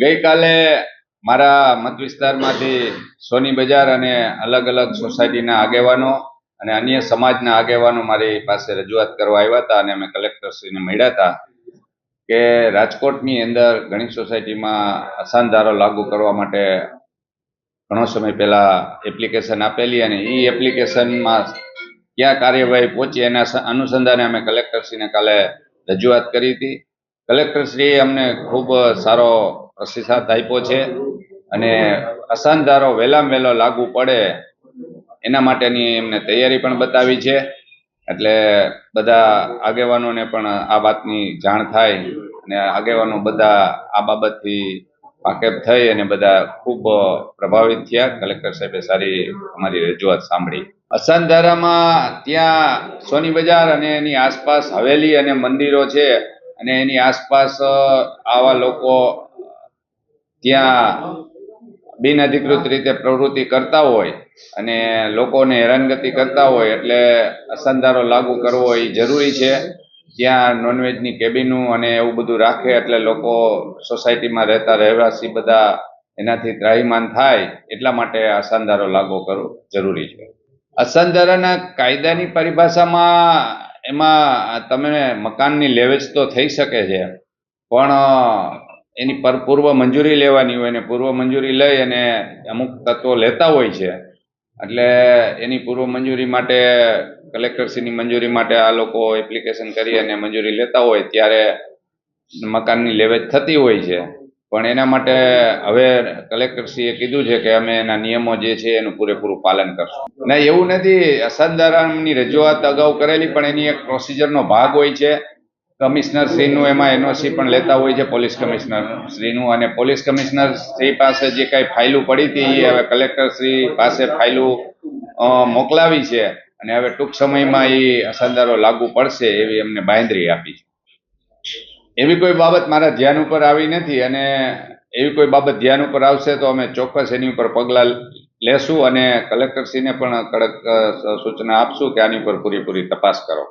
ગઈકાલે મારા મત વિસ્તારમાંથી સોની બજાર અને અલગ અલગ સોસાયટીના આગેવાનો અને અન્ય સમાજના આગેવાનો મારી પાસે રજૂઆત કરવા આવ્યા હતા અને અમે કલેક્ટરશ્રીને મળ્યા હતા કે રાજકોટની અંદર ઘણી સોસાયટીમાં અસાનધારો લાગુ કરવા માટે ઘણો સમય પહેલા એપ્લિકેશન આપેલી અને એ એપ્લિકેશનમાં ક્યાં કાર્યવાહી પહોંચી એના અનુસંધાને અમે કલેક્ટરશ્રીને કાલે રજૂઆત કરી હતી. કલેક્ટરશ્રીએ અમને ખૂબ સારો પ્રતિસાદ આપ્યો છે અને અસાનધારો વહેલામાં વહેલો લાગુ પડે એના માટેની એમને તૈયારી પણ બતાવી છે. એટલે બધા આગેવાનોને પણ આ વાતની જાણ થાય અને આગેવાનો બધા આ બાબતથી વાકેફ થઈ અને બધા ખૂબ પ્રભાવિત થયા. કલેક્ટર સાહેબે સારી અમારી રજૂઆત સાંભળી. અસાનધારામાં ત્યાં સોની બજાર અને એની આસપાસ હવેલી અને મંદિરો છે. અને એની આસપાસ આવા લોકો ત્યાં બિનઅધિકૃત રીતે પ્રવૃત્તિ કરતા હોય અને લોકોને હેરાનગતિ કરતા હોય એટલે અસંધારો લાગુ કરવો એ જરૂરી છે. ત્યાં નોનવેજની કેબિનું અને એવું બધું રાખે એટલે લોકો સોસાયટીમાં રહેતા રહેવાસી બધા એનાથી ત્રાહીમાન થાય એટલા માટે અસંધારો લાગુ કરવો જરૂરી છે. અસંધારાના કાયદાની પરિભાષામાં એમાં તમે મકાનની લેવેચ તો થઈ શકે છે, પણ એની પર, પૂર્વ મંજૂરી લેવાની હોય અને પૂર્વ મંજૂરી લઈ અને અમુક તત્વો લેતા હોય છે. એટલે એની પૂર્વ મંજૂરી માટે કલેક્ટરશ્રીની મંજૂરી માટે આ લોકો એપ્લિકેશન કરી અને મંજૂરી લેતા હોય ત્યારે મકાનની લેવેચ થતી હોય છે. પણ એના માટે હવે કલેક્ટરશ્રીએ કીધું છે કે અમે એના નિયમો જે છે એનું પૂરેપૂરું પાલન કરશું. ના, એવું નથી. અસાધારણની રજૂઆત અગાઉ કરેલી, પણ એની એક પ્રોસિજરનો ભાગ હોય છે. કમિશનર શ્રીનું એમાં એનઓસી પણ લેતા હોય છે, પોલીસ કમિશનર શ્રીનું અને પોલીસ કમિશનર શ્રી પાસે જે કાંઈ ફાઇલું પડી હતી, એ હવે કલેક્ટર શ્રી પાસે ફાઇલું મોકલાવી છે. અને હવે ટૂંક સમયમાં એ અસરદારો લાગુ પડશે એવી એમને બાંયધરી આપી છે. એવી કોઈ બાબત મારા ધ્યાન ઉપર આવી નથી અને એવી કોઈ બાબત ધ્યાન ઉપર આવશે તો અમે ચોક્કસ એની ઉપર પગલાં લેશું અને કલેક્ટરશ્રીને પણ કડક સૂચના આપશું કે આની ઉપર પૂરેપૂરી તપાસ કરો.